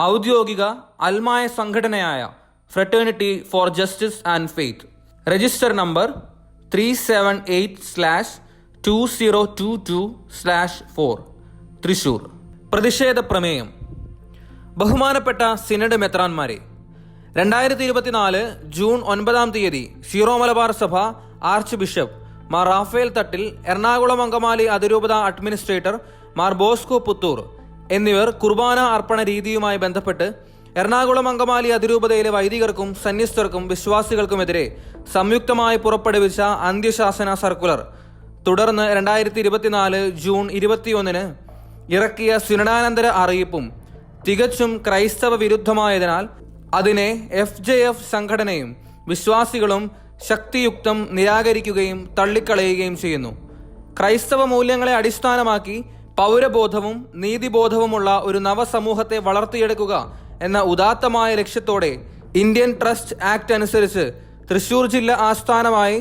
ഔദ്യോഗിക അൽമായ സംഘടനയായ fraternity for justice and faith register number three seven eight slash two zero two two slash four Thrissur. പ്രതിഷേധ പ്രമേയം. ബഹുമാനപ്പെട്ട സിനഡ് മെത്രാന്മാരെ രണ്ടായിരത്തി ഇരുപത്തിനാല് ജൂൺ ഒൻപതാം തീയതി സീറോ മലബാർ സഭ ആർച്ച് ബിഷപ്പ് മാർ റാഫേൽ തട്ടിൽ എറണാകുളം അങ്കമാലി അതിരൂപത അഡ്മിനിസ്ട്രേറ്റർ മാർ ബോസ്കോ പുത്തൂർ എന്നിവർ കുർബാന അർപ്പണ രീതിയുമായി ബന്ധപ്പെട്ട് എറണാകുളം അങ്കമാലി അതിരൂപതയിലെ വൈദികർക്കും സന്യസ്തർക്കും വിശ്വാസികൾക്കുമെതിരെ സംയുക്തമായി പുറപ്പെടുവിച്ച അന്ത്യശാസന സർക്കുലർ. തുടർന്ന് രണ്ടായിരത്തി ഇരുപത്തിനാല് ജൂൺ ഇരുപത്തിയൊന്നിന് ഇറക്കിയ സുനടാനന്തര അറിയിപ്പും തികച്ചും ക്രൈസ്തവ വിരുദ്ധമായതിനാൽ അതിനെ എഫ് ജെ എഫ് സംഘടനയും വിശ്വാസികളും ശക്തിയുക്തം നിരാകരിക്കുകയും തള്ളിക്കളയുകയും ചെയ്യുന്നു. ക്രൈസ്തവ മൂല്യങ്ങളെ അടിസ്ഥാനമാക്കി പൗരബോധവും നീതിബോധവുമുള്ള ഒരു നവസമൂഹത്തെ വളർത്തിയെടുക്കുക എന്ന ഉദാത്തമായ ലക്ഷ്യത്തോടെ ഇന്ത്യൻ ട്രസ്റ്റ് ആക്ട് അനുസരിച്ച് തൃശൂർ ജില്ല ആസ്ഥാനമായി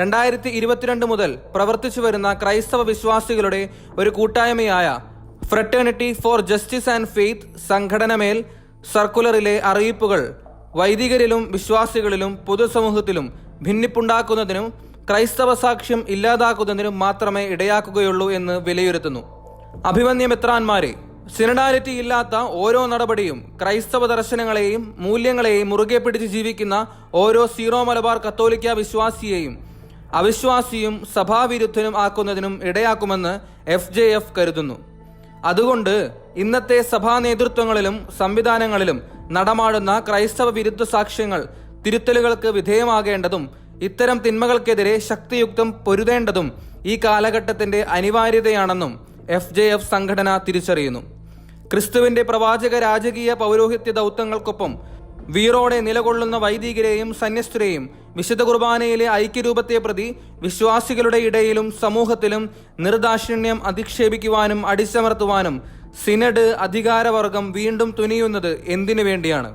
രണ്ടായിരത്തി ഇരുപത്തിരണ്ട് മുതൽ പ്രവർത്തിച്ചു വരുന്ന ക്രൈസ്തവ വിശ്വാസികളുടെ ഒരു കൂട്ടായ്മയായ fraternity for justice and faith സംഘടനമേൽ സർക്കുലറിലെ അറിയിപ്പുകൾ വൈദികരിലും വിശ്വാസികളിലും പൊതുസമൂഹത്തിലും ഭിന്നിപ്പുണ്ടാക്കുന്നതിനും ക്രൈസ്തവ സാക്ഷ്യം ഇല്ലാതാക്കുന്നതിനും മാത്രമേ ഇടയാക്കുകയുള്ളൂ എന്ന് വിലയിരുത്തുന്നു. അഭിമന്യ മെത്രാന്മാരെ സിനഡാലിറ്റി ഇല്ലാത്ത ഓരോ നടപടിയും ക്രൈസ്തവ ദർശനങ്ങളെയും മൂല്യങ്ങളെയും മുറുകെ പിടിച്ച് ജീവിക്കുന്ന ഓരോ സീറോ മലബാർ കത്തോലിക്ക വിശ്വാസിയെയും അവിശ്വാസിയും സഭാവിരുദ്ധനും ആക്കുന്നതിനും ഇടയാക്കുമെന്ന് എഫ് ജെ എഫ് കരുതുന്നു. അതുകൊണ്ട് ഇന്നത്തെ സഭാ നേതൃത്വങ്ങളിലും സംവിധാനങ്ങളിലും നടമാടുന്ന ക്രൈസ്തവ വിരുദ്ധ സാക്ഷ്യങ്ങൾ തിരുത്തലുകൾക്ക് വിധേയമാകേണ്ടതും ഇത്തരം തിന്മകൾക്കെതിരെ ശക്തിയുക്തം പൊരുതേണ്ടതും ഈ കാലഘട്ടത്തിന്റെ അനിവാര്യതയാണെന്നും എഫ് ജെ എഫ് സംഘടന തിരിച്ചറിയുന്നു. ക്രിസ്തുവിന്റെ പ്രവാചക രാജകീയ പൗരോഹിത്യ ദൗത്യങ്ങൾക്കൊപ്പം വീറോടെ നിലകൊള്ളുന്ന വൈദികരെയും സന്യസ്തരെയും വിശുദ്ധ കുർബാനയിലെ ഐക്യരൂപത്തെ പ്രതി വിശ്വാസികളുടെ ഇടയിലും സമൂഹത്തിലും നിർദാക്ഷിണ്യം അധിക്ഷേപിക്കുവാനും അടിച്ചമർത്തുവാനും സിനഡ് അധികാരവർഗം വീണ്ടും തുനിയുന്നത് എന്തിനു വേണ്ടിയാണ്?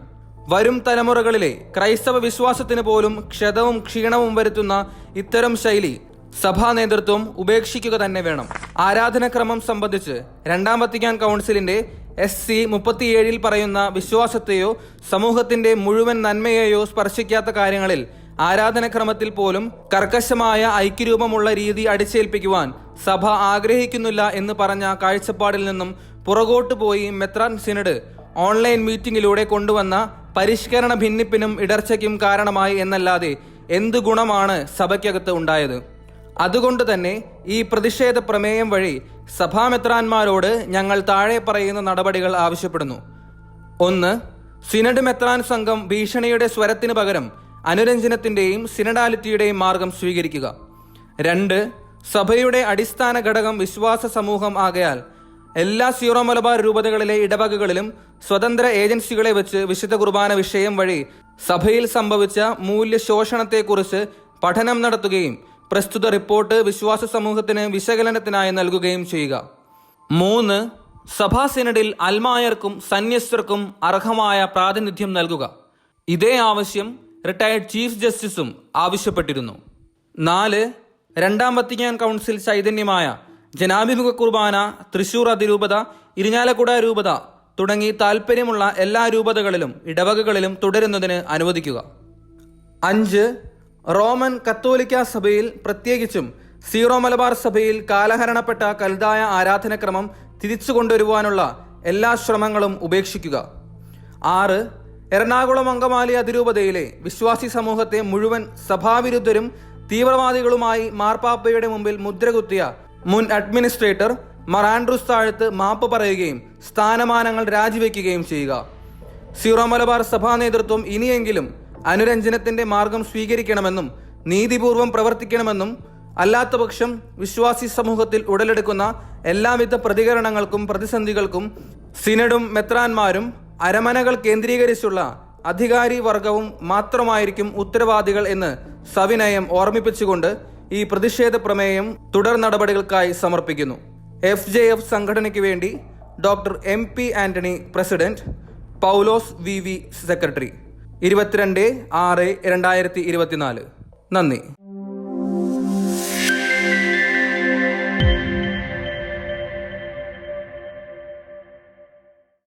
വരും തലമുറകളിലെ ക്രൈസ്തവ വിശ്വാസത്തിന് പോലും ക്ഷതവും ക്ഷീണവും വരുത്തുന്ന ഇത്തരം ശൈലി സഭാ നേതൃത്വം ഉപേക്ഷിക്കുക തന്നെ വേണം. ആരാധനക്രമം സംബന്ധിച്ച് രണ്ടാം വത്തിക്കാൻ കൗൺസിലിന്റെ എസ് സി മുപ്പത്തിയേഴിൽ പറയുന്ന വിശ്വാസത്തെയോ സമൂഹത്തിന്റെ മുഴുവൻ നന്മയെയോ സ്പർശിക്കാത്ത കാര്യങ്ങളിൽ ആരാധനക്രമത്തിൽ പോലും കർക്കശമായ ഐക്യരൂപമുള്ള രീതി അടിച്ചേൽപ്പിക്കുവാൻ സഭ ആഗ്രഹിക്കുന്നില്ല എന്ന് പറഞ്ഞ കാഴ്ചപ്പാടിൽ നിന്നും പുറകോട്ടു പോയി മെത്രാൻ സിനഡ് ഓൺലൈൻ മീറ്റിംഗിലൂടെ കൊണ്ടുവന്ന പരിഷ്കരണ ഭിന്നിപ്പിനും ഇടർച്ചയ്ക്കും കാരണമായി എന്നല്ലാതെ എന്ത് ഗുണമാണ് സഭയ്ക്കകത്ത് ഉണ്ടായത്? അതുകൊണ്ട് തന്നെ ഈ പ്രതിഷേധ പ്രമേയം വഴി സഭാമെത്രാന്മാരോട് ഞങ്ങൾ താഴെ പറയുന്ന നടപടികൾ ആവശ്യപ്പെടുന്നു. ഒന്ന് സിനഡ് മെത്രാൻ സംഘം ഭീഷണിയുടെ സ്വരത്തിന് പകരം അനുരഞ്ജനത്തിന്റെയും സിനഡാലിറ്റിയുടെയും മാർഗം സ്വീകരിക്കുക. രണ്ട് സഭയുടെ അടിസ്ഥാന ഘടകം വിശ്വാസ സമൂഹം ആകയാൽ എല്ലാ സീറോ മലബാർ രൂപതകളിലെ ഇടവകകളിലും സ്വതന്ത്ര ഏജൻസികളെ വെച്ച് വിശുദ്ധ കുർബാന വിഷയം വഴി സഭയിൽ സംഭവിച്ച മൂല്യ ശോഷണത്തെക്കുറിച്ച് പഠനം നടത്തുകയും പ്രസ്തുത റിപ്പോർട്ട് വിശ്വാസ സമൂഹത്തിന് വിശകലനത്തിനായി നൽകുകയും ചെയ്യുക. മൂന്ന് സഭാ സിനഡിൽ അൽമായർക്കും സന്യസ്തർക്കും അർഹമായ പ്രാതിനിധ്യം നൽകുക. ഇതേ ആവശ്യം റിട്ടയർഡ് ചീഫ് ജസ്റ്റിസും ആവശ്യപ്പെട്ടിരുന്നു. നാല് രണ്ടാം വത്തിക്കാൻ കൗൺസിൽ ചൈതന്യമായ ജനാഭിമുഖ കുർബാന തൃശൂർ അതിരൂപത ഇരിഞ്ഞാലക്കുട രൂപത തുടങ്ങി താൽപ്പര്യമുള്ള എല്ലാ രൂപതകളിലും ഇടവകകളിലും തുടരുന്നതിന് അനുവദിക്കുക. അഞ്ച് റോമൻ കത്തോലിക്ക സഭയിൽ പ്രത്യേകിച്ചും സീറോ മലബാർ സഭയിൽ കാലഹരണപ്പെട്ട കലുതായ ആരാധനക്രമം തിരിച്ചു കൊണ്ടുവരുവാനുള്ള എല്ലാ ശ്രമങ്ങളും ഉപേക്ഷിക്കുക. ആറ് എറണാകുളം അങ്കമാലി അതിരൂപതയിലെ വിശ്വാസി സമൂഹത്തെ മുഴുവൻ സഭാവിരുദ്ധരും തീവ്രവാദികളുമായി മാർപ്പാപ്പയുടെ മുമ്പിൽ മുദ്രകുത്തിയ മുൻ അഡ്മിനിസ്ട്രേറ്റർ മറാൻഡ്രൂസ് താഴത്ത് മാപ്പ് പറയുകയും സ്ഥാനമാനങ്ങൾ രാജിവെക്കുകയും ചെയ്യുക. സീറോ മലബാർ സഭാ നേതൃത്വം ഇനിയെങ്കിലും അനുരഞ്ജനത്തിന്റെ മാർഗം സ്വീകരിക്കണമെന്നും നീതിപൂർവം പ്രവർത്തിക്കണമെന്നും അല്ലാത്തപക്ഷം വിശ്വാസി സമൂഹത്തിൽ ഉടലെടുക്കുന്ന എല്ലാവിധ പ്രതികരണങ്ങൾക്കും പ്രതിസന്ധികൾക്കും സിനഡും മെത്രാന്മാരും അരമനകൾ കേന്ദ്രീകരിച്ചുള്ള അധികാരി വർഗവും മാത്രമായിരിക്കും ഉത്തരവാദികൾ എന്ന് സവിനയം ഓർമ്മിപ്പിച്ചുകൊണ്ട് ഈ പ്രതിഷേധ പ്രമേയം തുടർ നടപടികൾക്കായി സമർപ്പിക്കുന്നു. എഫ് ജെ എഫ് സംഘടനയ്ക്ക് വേണ്ടി doctor M P Antony president Paulose V V secretary. ഇരുപത്തിരണ്ട് ആറ് രണ്ടായിരത്തി ഇരുപത്തിനാല്. നന്ദി.